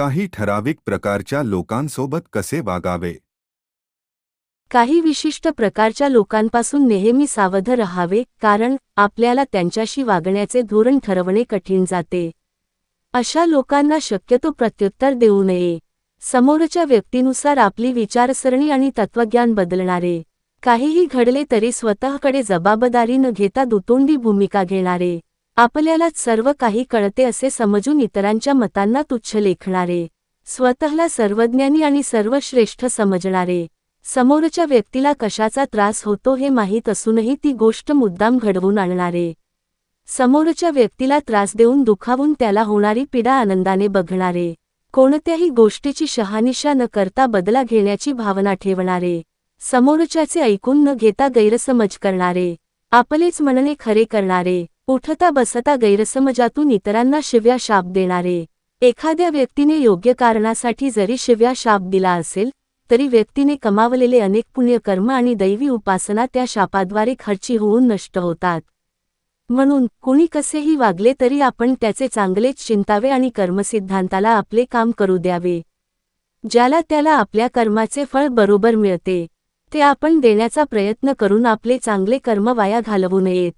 काही ठराविक प्रकारच्या लोकांसोबत कसे वागावे? काही विशिष्ट प्रकारच्या लोकांपासून नेहमी सावध रहावे कारण आपल्याला त्यांच्याशी वागण्याचे धोरण ठरवणे कठीण जाते. अशा लोकांना शक्यतो प्रत्युत्तर देऊ नये. समोरच्या व्यक्तीनुसार आपली विचारसरणी आणि तत्वज्ञान बदलणारे. काहीही घडले तरी स्वतःकडे जबाबदारी न घेता दुतोंडी भूमिका घेणारे. आपल्यालाच सर्व काही कळते असे समजून इतरांच्या मतांना तुच्छ लेखणारे स्वतःला सर्वज्ञानी आणि सर्वश्रेष्ठ समजणारे समोरच्या व्यक्तीला कशाचा त्रास होतो हे माहीत असूनही ती गोष्ट मुद्दाम घडवून आणणारे. समोरच्या व्यक्तीला त्रास देऊन दुखावून त्याला होणारी पीडा आनंदाने बघणारे कोणत्याही गोष्टीची शहानिशा न करता बदला घेण्याची भावना ठेवणारे समोरच्याचे ऐकून न घेता गैरसमज करणारे आपलेच म्हणणे खरे करणारे उठता बसता गैरसमजातून इतरांना शिव्या शाप देणारे. एखाद्या व्यक्तीने योग्य कारणासाठी जरी शिव्या शाप दिला असेल तरी व्यक्तीने कमावलेले अनेक पुण्यकर्म आणि दैवी उपासना त्या शापाद्वारे खर्ची होऊन नष्ट होतात. म्हणून कुणी कसेही वागले तरी आपण त्याचे चांगलेच चिंतावे आणि कर्मसिद्धांताला आपले काम करू द्यावे. ज्याला त्याला आपल्या कर्माचे फळ बरोबर मिळते ते आपण देण्याचा प्रयत्न करून आपले चांगले कर्म वाया घालवू नयेत.